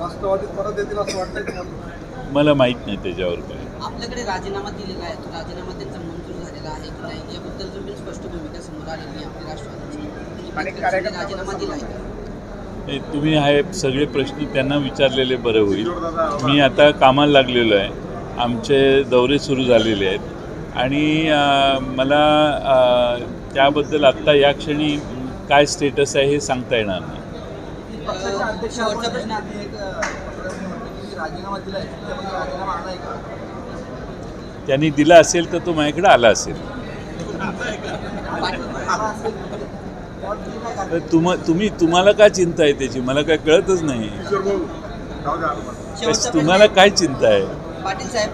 राष्ट्रवादीत परत येतील असं वाटतंय मला माहीत नाही त्याच्यावर काय आपल्याकडे राजीनामा दिलेला आहे. तो राजीनामा त्यांचा मंजूर झालेला आहे की नाही? याबद्दल तुम्ही स्पष्ट भूमिका समोर आलेली आहे आपल्या राष्ट्रवादीची. राजीनामा दिला आहे? हे तुम्ही हे सगळे प्रश्न त्यांना विचारलेले बरं होईल. मी आता कामाला लागलेलो आहे. आमचे दौरे सुरू झालेले आहेत. आणि मला त्याबद्दल आत्ता या क्षणी काय स्टेटस आहे हे सांगता येणार नाही. प्रश्न. आपण एक राजीनामा दिलाय त्यामध्ये राजीनामा आलाय का? त्यांनी दिला असेल तर तो माझ्याकडे आला असेल. आला तुम तुम्ही तुम्हाला काय चिंता आहे त्याची? मला काय कळतच नाही. तुम्हाला काय चिंता आहे? पाटील साहेब